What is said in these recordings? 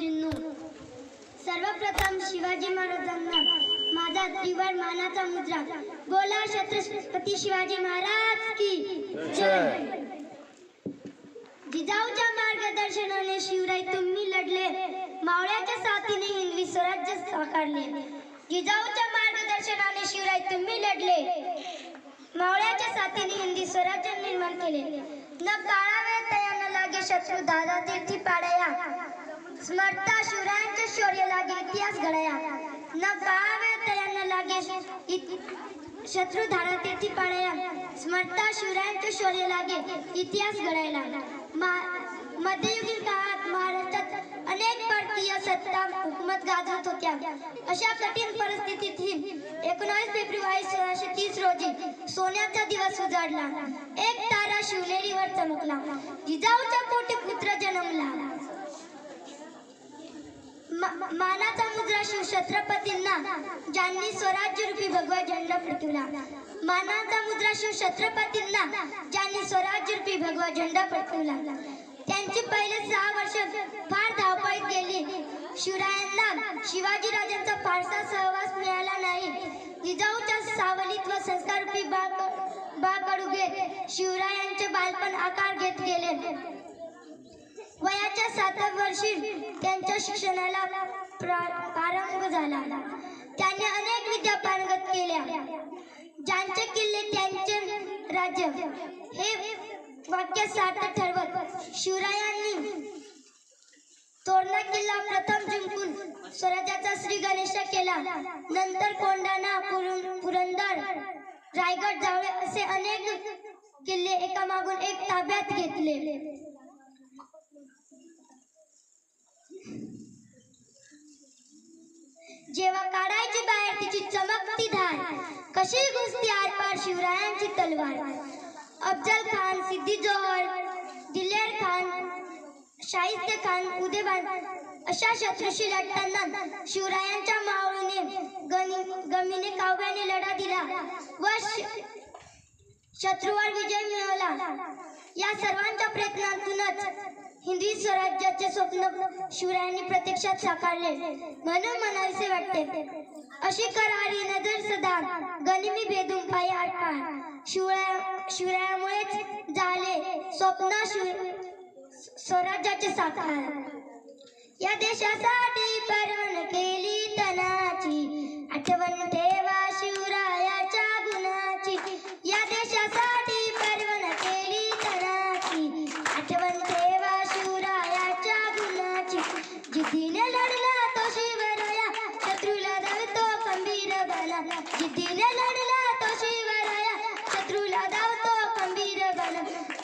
मातृभगिनींनो सर्वप्रथम शिवाजी महाराजांना माझा त्रिवार मानाचा मुद्रा. बोला छत्रपती शिवाजी महाराज की जय. जिजाऊच्या मार्गदर्शनाने शिवराय तुम्ही लढले. मावळ्याच्या साथीने हिंदवी स्वराज्य साकारले. जिजाऊच्या मार्गदर्शनाने शिवराय तुम्ही लढले. मावळ्याच्या साथीने हिंदी स्वराज्य निर्माण केले. न काळावे तया न लागे शत्रू दादा तीर्थी पाडया स्मरता शिवरायांचे शौर्य लागे इतिहास घडया. न काळावे तया लागे इत- शत्रू धारा तेथी पाळया. स्मरता शिवरायांचे शौर्य लागे इतिहास घडायला. मा- मध्ययुगीन काळात महाराष्ट्रात अनेक परकीय सत्ता हुकूमत गाजवत होत्या. अशा कठीण परिस्थितीतही एकोणावीस फेब्रुवारी सोळाशे तीस रोजी सोन्याचा दिवस उजाडला. एक तारा शिवनेरीवर चमकला. जिजाऊच्या पोटी पुत्र जन्मला. मानाचा मुद्रा शिव छत्रपतींना ज्यांनी स्वराज्य रूपी भगवा झेंडा फडकविला. मानाचा मुद्रा शिव छत्रपतींना ज्यांनी स्वराज्य रूपी भगवा झेंडा फडकवला. त्यांची पहिले सहा वर्ष फार धावपळीत गेली. शिवरायांना शिवाजी राजांचा फारसा सहवास मिळाला नाही. जिजाऊच्या सावलीत व संस्काररूपी बाग बागडू घेत शिवरायांचे बालपण आकार घेत गेले. प्रशासनाला प्रारंभ झाला. त्याने अनेक विद्या पारंगत केल्या. ज्यांचे किल्ले त्यांचे राज्य. हे वाक्य सार्थ ठरवत शिवरायांनी तोरणा किल्ला प्रथम जिंकून स्वराज्याचा श्री गणेश केला. नंतर कोंढाणा पुरंदर रायगड जावळे असे अनेक किल्ले एकामागून एक ताब्यात घेतले. जेव्हा काढायची बाहेर तिची चमकती धार. कशी घुसती आरपार शिवरायांची तलवार. अफजल खान सिद्धी जोहर दिलेर खान शाहिस्ते खान उदेबान. अशा शत्रूशी लढताना शिवरायांच्या मावळीने गमीने काव्याने लढा दिला व श- शत्रूवर विजय मिळवला. या सर्वांच्या प्रयत्नातूनच हिंदी स्वराज्याचे स्वप्न शिवरायांनी प्रत्यक्षात साकारले. म्हणून म्हणायचे वाटते. अशी करारी नजर सदा गनिमी भेदून पायी आटपार शिवराया शिवरायामुळेच झाले स्वप्न शिव स्वराज्याचे साकार. या देशासाठी पर्वण केली जिद्दीने लढला तो शिवराया शत्रूला धावतो खंबीर बन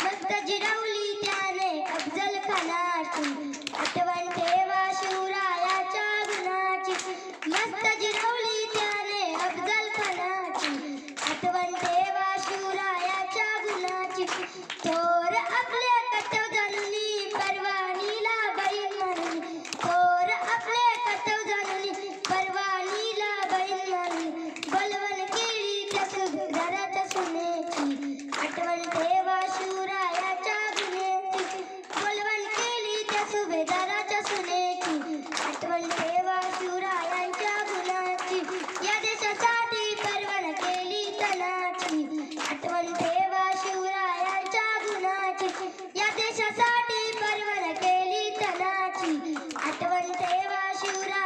मस्त जिरवली त्याने अफजल खाना आठवण ठेवा शिवरायाच्या गुणाची मस्त जिरवली त्याने अफजल खानाची आठवण ठेवा शिवरायाच्या गुणाची थोर आपले कटव जाणूनी परवानीला बहीण म्हणून थोर आपले कटव जाणूनी परवानीला बहीण म्हणून बलवण केली त्या सुधाराच्या सुनेची आठवण ठेवा शिवरायाच्या गुन्हेची बलवण केली त्या सुभेदाराच्या सुनेची आठवण ठेवा शिवरायांच्या गुणाची. या देशासाठी परवान केली तनाची आठवण ठेवा शिवरायांच्या गुणाची. या देशासाठी परवान केली तनाची आठवण ठेवा शिवराय